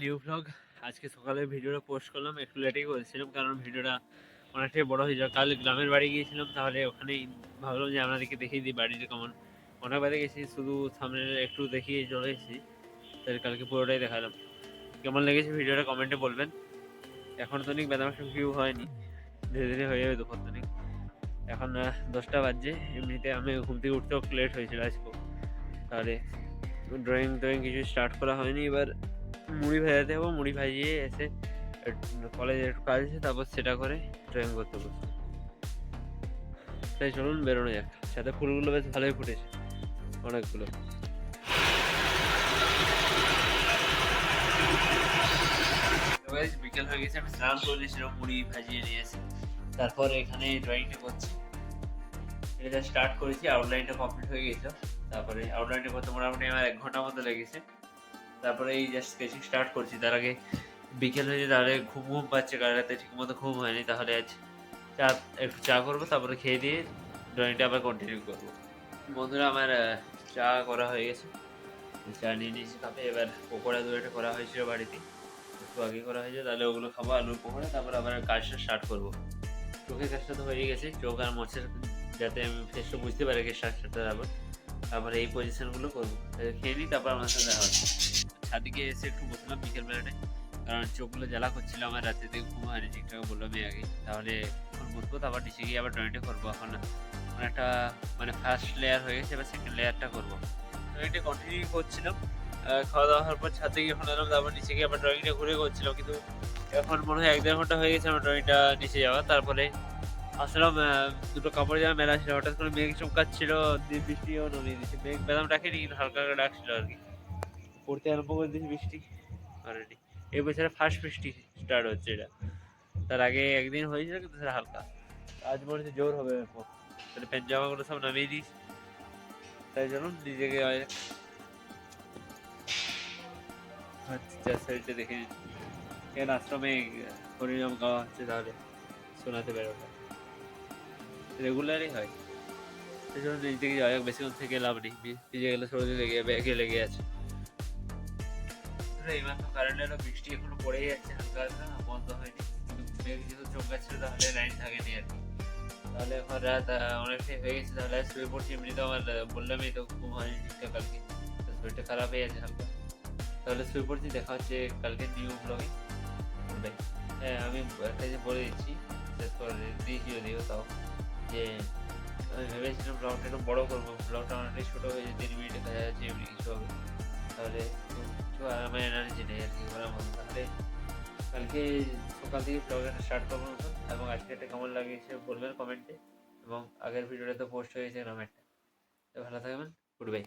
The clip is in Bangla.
নিউ ভ্লগ আজকে সকালে ভিডিওটা পোস্ট করলাম, একটু লেটেই করেছিলাম, কারণ ভিডিওটা অনেকটাই বড় হয়ে যায় কাল গ্রামের বাড়ি গিয়েছিলাম, তাহলে ওখানেই ভাবলাম যে আপনাদেরকে দেখিয়ে দিই বাড়িতে কেমন। অনেক বাড়ি গেছি, শুধু সামনে একটু দেখিয়ে চলে এসেছি। তাহলে কালকে পুরোটাই দেখালাম। কেমন লেগেছে ভিডিওটা কমেন্টে বলবেন। এখন তো অনেক বেদামাস ভিউ হয়নি। ধীরে ধীরে হয়ে যাবে দুপুর তনিক। এখন দশটা বাজছে, এমনিতে আমি ঘুম থেকে উঠতেও লেট হয়েছিল আজকে তাহলে ড্রয়িং ড্রয়িং কিছু স্টার্ট করা হয়নি এবার। মুড়ি ভাজাতে হবে মুড়ি ভাজিয়ে এসে কলেজে একটু কাজ আছে, তারপর সেটা করে ড্রয়িং করতে বসবো। তাই চলুন বেরোনো যাক, সাথে ফুলগুলো বেশ ভালোই ফুটেছে, অনেকগুলো। বিকেল হয়ে গেছে, আমি স্নান করে নিয়েছিলাম মুড়ি ভাজিয়ে নিয়ে এসে। তারপর এখানে ড্রয়িংটা করছি। এটা স্টার্ট করেছি আউটলাইনটা কমপ্লিট হয়ে গেছিল তারপরে আউটলাইনটা করতে মোটামুটি আমার এক ঘণ্টার মতো লেগেছে। তারপরে এই জাস্ট স্কেচিং স্টার্ট করছি। তার আগে বিকেল হয়ে যায় তাহলে ঘুম ঘুম পাচ্ছে, কাল রাতে ঠিক মতো ঘুম হয়নি, তাহলে আজ চা, একটু চা করব, তারপরে খেয়ে দিয়ে ড্রয়িংটা আবার কন্টিনিউ করব। বন্ধুরা, আমার চা করা হয়ে গেছে। চা নিয়ে নিয়েছি কাপে এবার পকোড়া দু একটা করা হয়েছিল বাড়িতে। একটু আগে করা হয়েছে, তাহলে ওগুলো খাব, আলুর পকোড়া, তারপর আবার কাজটা স্টার্ট করব। চোখের কাজটা তো হয়ে গেছে, চোখ আর মোচের যাতে আমি ফেসটা বুঝতে পারি কি স্ট্রাকচারটা তারপর। তারপরে এই পজিশনগুলো করব। খেয়ে নিই, তারপর আমার সাথে দেখা হচ্ছে ছাদিকে এসে একটু বসলাম বিকেল বেলাটায় কারণ চোখগুলো জ্বালা করছিল, আমার রাতে থেকে ঘুম হয়নি, ঠিকঠাক বললাম আমি আগে। তাহলে এখন বসবো, তারপর নিচে গিয়ে আবার ড্রয়িংটা করব এখন। এখন একটা মানে ফার্স্ট লেয়ার হয়ে গেছে, এবার সেকেন্ড লেয়ারটা করব। ড্রয়িংটা কন্টিনিউ করছিলাম। খাওয়া দাওয়া হওয়ার পর ছাদে গিয়ে ফোন তারপর নিচে গিয়ে আবার ড্রয়িংটা ঘুরে করছিলাম। কিন্তু এখন মনে হয় এক দেড় ঘণ্টা হয়ে গেছে, আমার ড্রয়িংটা নিচে যাওয়া তারপরে আসলাম দুটো কাপড় জামা মেলা ছিল। হঠাৎ করে মেঘ চমকাচ্ছিল, দিয়ে বৃষ্টিও নামিয়ে দিচ্ছে মেঘ বেদাম ডাকেনি কিন্তু হালকা হালকা ডাকছিল আর কি। পড়তে আরম্ভ করে দিয়েছে বৃষ্টি অলরেডি এই বছরে ফার্স্ট বৃষ্টি স্টার্ট হচ্ছে এটা। তার আগে একদিন হয়েছিল, কিন্তু সেটা হালকা। আজ মনে হচ্ছে জোর হবে এরপর তাহলে প্যান্ট জামাগুলো সব নামিয়ে দিস। তাই জন্য নিজেকে আচ্ছা দেখে নিন আশ্রমে হরিনাম গাওয়া হচ্ছে তাহলে? শোনাতে বেরোবে রেগুলারই হয়। সেই জন্য নিজ থেকে যাওয়া যাক বেশিক্ষণ থেকে লাভ নেই। ভিজে গেলে সর্দি লেগে একে লেগে আছে এইমাত্র কারেন্ট এলো বৃষ্টি এখনও পড়েই যাচ্ছে হালকা হালকা বন্ধ হয়নি। মেঘ যেহেতু চমকাচ্ছিল তাহলে লাইন থাকেনি আর কি। তাহলে এখন রাত অনেকটাই হয়ে গেছে তাহলে শুয়ে পড়ছি এমনিতেও আমার বললামই তো ঘুম হয়নি ঠিকঠাক কালকে। তো শরীরটা খারাপ হয়ে আছে হালকা। তাহলে শুয়ে পড়ছি দেখা হচ্ছে কালকে নিউ ব্লগে হ্যাঁ আমি একটা যে বলে দিচ্ছি শেষ করে দিয়েছি যদিও তাও। যে ভেবেছিলাম ব্লগটা একটু বড় করব। ব্লগটা অনেকটাই ছোটো হয়ে যায় দেড় মিনিটে দেখা যাচ্ছে এমনি কিছু হবে। তাহলে একটু আর আমার এনার্জি নেই আর কি করার মতো তাহলে কালকে সকাল থেকে ব্লগটা স্টার্ট করব নতুন এবং আজকে একটা কেমন লাগিয়েছে বলবেন কমেন্টে এবং আগের ভিডিওটা তো পোস্ট হয়েছে গ্রামেরটা। তো ভালো থাকবেন গুড বাই